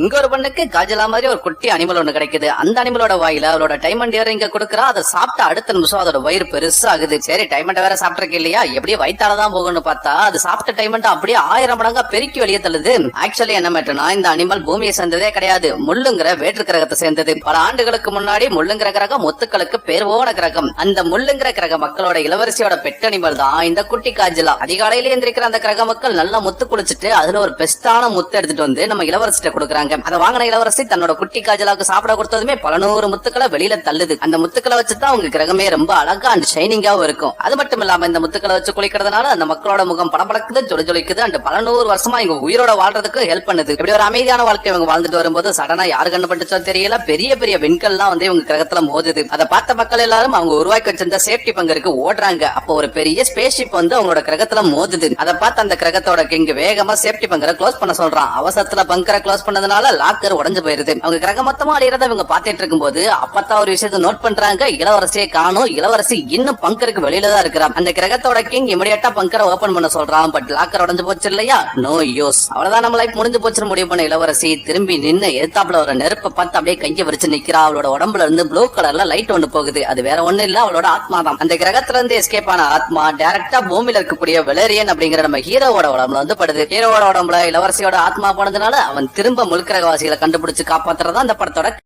இங்க ஒரு பொண்ணுக்கு காஜலா மாதிரி ஒரு குட்டி அனிமல் ஒண்ணு கிடைக்குது. அந்த அனிமலோட வாயில அவளோட டைமண்ட் இயர் இங்க கொடுக்கறா. அதை சாப்பிட்ட அடுத்த நிமிஷம் அதோட வயிறு பெருசாகுது. சரி டைமண்ட் வேற சாப்பிட்டிருக்க இல்லையா? எப்படியே வயிற்றாலதான் தான் போகணும்னு பார்த்தா அது சாப்பிட்ட டைமண்ட் அப்படியே ஆயிரம் மடங்கா பெருக்கி வெளியே தள்ளுது. ஆக்சுவலி என்ன மேட்டர்னா இந்த அனிமல் பூமியை சேர்ந்ததே கிடையாது. முள்ளுங்கிற வேற்று கிரகத்தை சேர்ந்தது. பல ஆண்டுகளுக்கு முன்னாடி முள்ளுங்கிற கிரகம் முத்துக்களுக்கு பேர் போன கிரகம். அந்த முள்ளுங்கிற கிரக மக்களோட இளவரசியோட பெட் அனிமல் தான் இந்த குட்டி காஜலா. அதிகாலையில எந்திரிக்கிற அந்த கிரக மக்கள் நல்லா முத்து குளிச்சுட்டு அதுல ஒரு பெஸ்டான முத்து எடுத்துட்டு வந்து நம்ம இளவரசிட்ட கொடுக்குறாங்க. அதை வாங்கின இளவரசி தன்னோட குட்டி காஜலாவுக்கு சாப்பிட கொடுத்ததுமே பல நூறு முத்துக்களை வெளியில தள்ளுது. அந்த முத்துக்களை வச்சுதான் உங்க கிரகமே ரொம்ப அழகா அண்ட் ஷைனிங்காவும் இருக்கும். அது மட்டும் இல்லாம இந்த முத்துக்களை வச்சு குளிக்கிறதுனால அந்த மக்களோட முகம் படபடக்குது ஜொலி ஜொலிக்குது அண்ட் பல நூறு வருஷமா இவங்க உயிரோட வாழ்றதுக்கு ஹெல்ப் பண்ணுது. இப்படி ஒரு அமைதியான வாழ்க்கை இவங்க வாழ்ந்துட்டு வரும்போது சடனா யாரு கண்டுபிடிச்சோ தெரியல. பெரிய பெரிய விண்கல்லாம் வந்து இவங்க கிரகத்துல மோதுது. அதை பார்த்த மக்கள் எல்லாரும் அவங்க உருவாக்கி வச்சிருந்த சேஃப்டி பங்கருக்கு ஓடுறாங்க. அப்போ ஒரு பெரிய ஸ்பேஸ் ஷிப் வந்து அவங்களோட கிரகத்துல மோதுது. அதை பார்த்து அந்த கிரகத்தோட கிங் வேகமா சேஃப்டி பங்கரை க்ளோஸ் பண்ண சொல்றான். அவசரத்துல பங்கரை க்ளோஸ் பண்ணதுனால லாக்கர் உடஞ்சு போயிருது. அவங்க கிரக மொத்தமா அடையிறத இவங்க பாத்துட்டு இருக்கும்போது அப்பதான் ஒரு விஷயத்த நோட் பண்றாங்க. இளவரசியை காணும். இளவரசி இன்னும் பங்கருக்கு வெளியில தான் இருக்கிறான். அந்த கிரகத்தோட கிங் இமிடியட்டா பங்கரை ஓபன் பண்ண சொல்றான். பட் லாக்கர் உடஞ்சு போச்சு இல்லையா? நோ யூஸ் அவ்வளவுதான் நம்ம லைஃப் முடிஞ்சு போச்சு முடிவு பண்ண இளவரசி. திரும்பி நின்னு எதிர்த்தாப்புல ஒரு நெருப்பை பார்த்து அப்படியே கைய விரிச்சு நிக்கிறா. அவளோட உடம்புல இருந்து ப்ளூ கலர்ல லைட் ஒண்ணு போகுது. அது வேற ஒண்ணு இல்ல. அவளோட ஆத்மா தான். அந்த கிரகத்துல இருந்து எஸ்கேப் ஆன ஆத்மா டைரக்டா பூமியில இருக்கக்கூடிய வெளரியன் அப்படிங்கிற நம்ம ஹீரோவோட உடம்புல வந்து படுது. ஹீரோவோட உடம்புல இளவரசியோட ஆத்மா போனதுனால அவன் திரும்ப முழுக்கிரகவாசிகளை கண்டுபிடிச்சு காப்பாத்துறதா அந்த படத்தோட